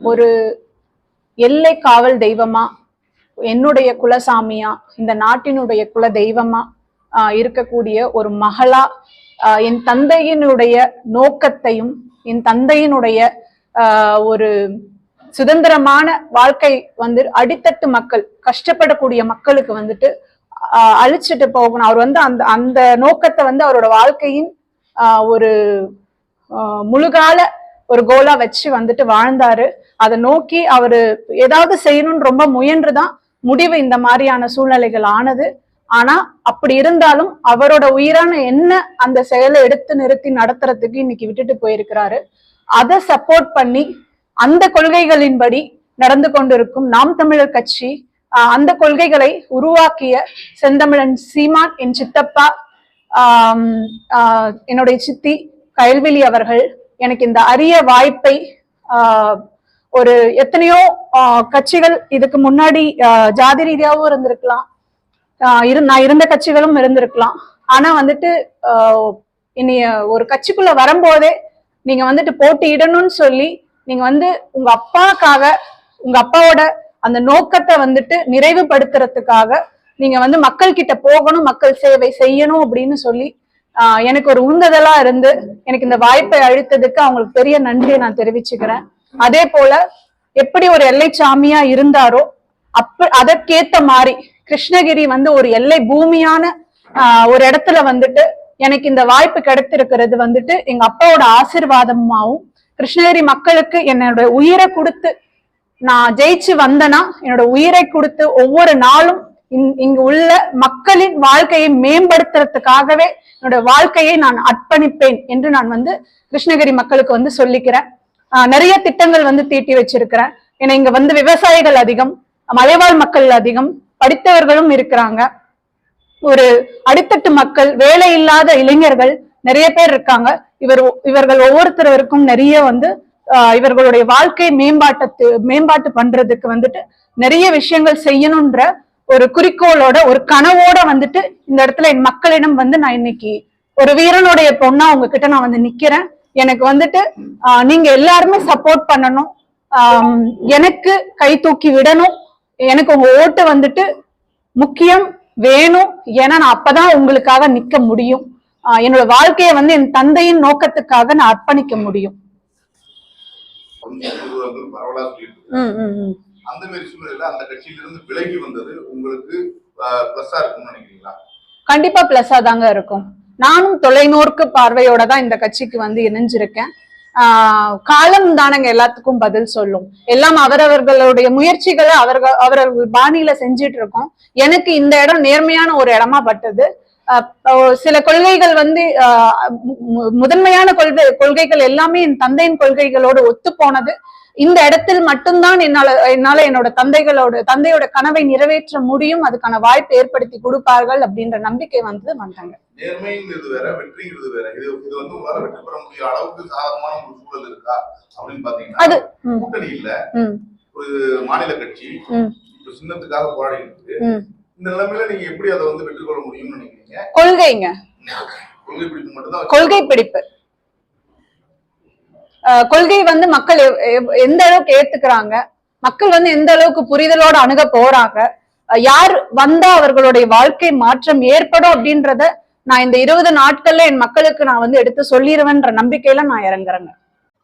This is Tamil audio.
ஒரு எல்லை காவல் தெய்வமா என்னுடைய குலசாமியா இந்த நாட்டினுடைய குல தெய்வமா இருக்கக்கூடிய ஒரு மகளா ஆஹ், என் தந்தையினுடைய நோக்கத்தையும் என் தந்தையினுடைய ஆஹ், ஒரு சுதந்திரமான வாழ்க்கை வந்து அடித்தட்டு மக்கள் கஷ்டப்படக்கூடிய மக்களுக்கு வந்துட்டு அழிச்சிட்டு போகணும். அவர் வந்து அந்த அந்த நோக்கத்தை வந்து அவரோட வாழ்க்கையின் ஆஹ், ஒரு ஆஹ், முழுகால ஒரு கோலா வச்சு வந்துட்டு வாழ்ந்தாரு. அதை நோக்கி அவரு ஏதாவது செய்யணும்னு ரொம்ப முயன்றுதான் முடிவு இந்த மாதிரியான சூழ்நிலைகள் ஆனது. ஆனா அப்படி இருந்தாலும் அவரோட உயிரான என்ன அந்த செயலை எடுத்து நிறுத்தி நடத்துறதுக்கு இன்னைக்கு விட்டுட்டு போயிருக்கிறாரு. அதை சப்போர்ட் பண்ணி அந்த கொள்கைகளின்படி நடந்து கொண்டிருக்கும் நாம் தமிழர் கட்சி அந்த கொள்கைகளை உருவாக்கிய செந்தமிழன் சீமான் என் சித்தப்பா என்னுடைய சித்தி கயல்விழி அவர்கள் எனக்கு இந்த அரிய வாய்ப்பை ஒரு எத்தனையோ கட்சிகள் இதுக்கு முன்னாடி ஜாதி ரீதியாகவும் இருந்திருக்கலாம். இரு நான் இருந்த கட்சிகளும் இருந்திருக்கலாம். ஆனா வந்துட்டு ஆஹ் இனிய ஒரு கட்சிக்குள்ள வரும்போதே நீங்க வந்துட்டு போட்டியிடணும்னு சொல்லி நீங்க வந்து உங்க அப்பாக்காக உங்க அப்பாவோட அந்த நோக்கத்தை வந்துட்டு நிறைவுபடுத்துறதுக்காக நீங்க வந்து மக்கள் கிட்ட போகணும் மக்கள் சேவை செய்யணும் அப்படின்னு சொல்லி எனக்கு ஒரு உந்துதலா இருந்து எனக்கு இந்த வாய்ப்பை அழித்ததுக்கு அவங்களுக்கு பெரிய நன்றியை நான் தெரிவிச்சுக்கிறேன். அதே போல எப்படி ஒரு எல்லை சாமியா இருந்தாரோ அப்ப அதற்கேத்த மாதிரி கிருஷ்ணகிரி வந்து ஒரு எல்லை பூமியான ஒரு இடத்துல வந்துட்டு எனக்கு இந்த வாய்ப்பு கிடைத்திருக்கிறது வந்துட்டு எங்க அப்பாவோட ஆசிர்வாதமாவும் கிருஷ்ணகிரி மக்களுக்கு என்னோட உயிரை கொடுத்து நான் ஜெயிச்சு வந்தனா என்னோட உயிரை கொடுத்து ஒவ்வொரு நாளும் இங்கு உள்ள மக்களின் வாழ்க்கையை மேம்படுத்துறதுக்காகவே என்னோட வாழ்க்கையை நான் அர்ப்பணிப்பேன் என்று நான் வந்து கிருஷ்ணகிரி மக்களுக்கு வந்து சொல்லிக்கிறேன். நிறைய திட்டங்கள் வந்து தீட்டி வச்சிருக்கிறேன். ஏன்னா இங்க வந்து விவசாயிகள் அதிகம் மலைவாழ் மக்கள் அதிகம் படித்தவர்களும் இருக்கிறாங்க. ஒரு அடித்தட்டு மக்கள் வேலை இல்லாத இளைஞர்கள் நிறைய பேர் இருக்காங்க. இவர் இவர்கள் ஒவ்வொருத்தருக்கும் நிறைய வந்து இவர்களுடைய வாழ்க்கை மேம்பாட்டத்து மேம்பாட்டு பண்றதுக்கு வந்துட்டு நிறைய விஷயங்கள் செய்யணும்ன்ற ஒரு குறிக்கோளோட ஒரு கனவோட வந்துட்டு இந்த இடத்துல என் மக்களிடம் வந்து நான் இன்னைக்கு ஒரு வீரனுடைய பொண்ணா உங்ககிட்ட நான் வந்து நிக்கிறேன். எனக்கு வந்துட்டு நீங்க எல்லாருமே சப்போர்ட் பண்ணணும். எனக்கு கை தூக்கி விடணும். எனக்கு உங்க ஓட்டு வந்துட்டு முக்கியம் வேணும். ஏன்னா நான் அப்பதான் உங்களுக்காக நிக்க முடியும். என்னோட வாழ்க்கையை வந்து என் தந்தையின் நோக்கத்துக்காக நான் அர்ப்பணிக்க முடியும். வந்து நிர்வாகங்கள் பரவலா சொல்லிட்டு. அந்த மாதிரி சூழ்நிலையில அந்த கட்சியிலிருந்து விலகி வந்தது உங்களுக்கு பிளஸ்ஸா இருக்கும்னு நினைக்கிறீங்களா? கண்டிப்பா பிளஸ்ஸா தாங்க இருக்கும். நானும் தொலைநோக்கு பார்வையோட தான் இந்த கட்சிக்கு வந்து இணைஞ்சிருக்கேன். காலம் தானங்க எல்லாத்துக்கும் பதில் சொல்லும். எல்லாம் அவரவர்களுடைய முயற்சிகளை அவர்கள் அவரவர்கள் பாணியில செஞ்சிட்டு இருக்கோம். எனக்கு இந்த இடம் நேர்மையான ஒரு இடமா பட்டது. சில கொள்கைகள் வந்து முதன்மையான கொள்கை கொள்கைகள் எல்லாமே என் தந்தையின் கொள்கைகளோடு ஒத்து போனது இந்த இடத்தில் மட்டும்தான் என்னால என்னால என்னோட தந்தைகளோட தந்தையோட கனவை நிறைவேற்ற முடியும் அதுக்கான வாய்ப்பு ஏற்படுத்தி கொடுப்பார்கள் அப்படின்ற நம்பிக்கை வந்து வந்தாங்க நேர்மைங்கிறது வேற வெற்றிங்கிறது வேற. இது இது வந்து உங்களால வெற்றி பெற முடிய அளவுக்கு சாதகமான ஒரு சூழல் இருக்கா அப்படின்னு பாத்தீங்கன்னா அது. கூட்டணி இல்ல. ஒரு மாநில கட்சி சின்னத்துக்காக போராடி இருக்கு. ம். இந்த நிலைமையில நீங்க எப்படி அதை வந்து வெற்றி கொள்ள முடியும்னு நினைக்கிறீங்க? கொள்கைங்க. கொள்கை பிடிப்பு மட்டும்தான் கொள்கை பிடிப்பு. கொள்கை வந்து மக்கள் எந்த அளவுக்கு ஏத்துக்கிறாங்க மக்கள் வந்து எந்த அளவுக்கு புரிதலோட அணுக போறாங்க யார் வந்தா அவர்களுடைய வாழ்க்கை மாற்றம் ஏற்படும் அப்படின்றத நான் இந்த இருபது நாட்கள்ல என் மக்களுக்கு நான் வந்து எடுத்து சொல்லிடுவேன்ற நம்பிக்கையில நான் இறங்குறேங்க.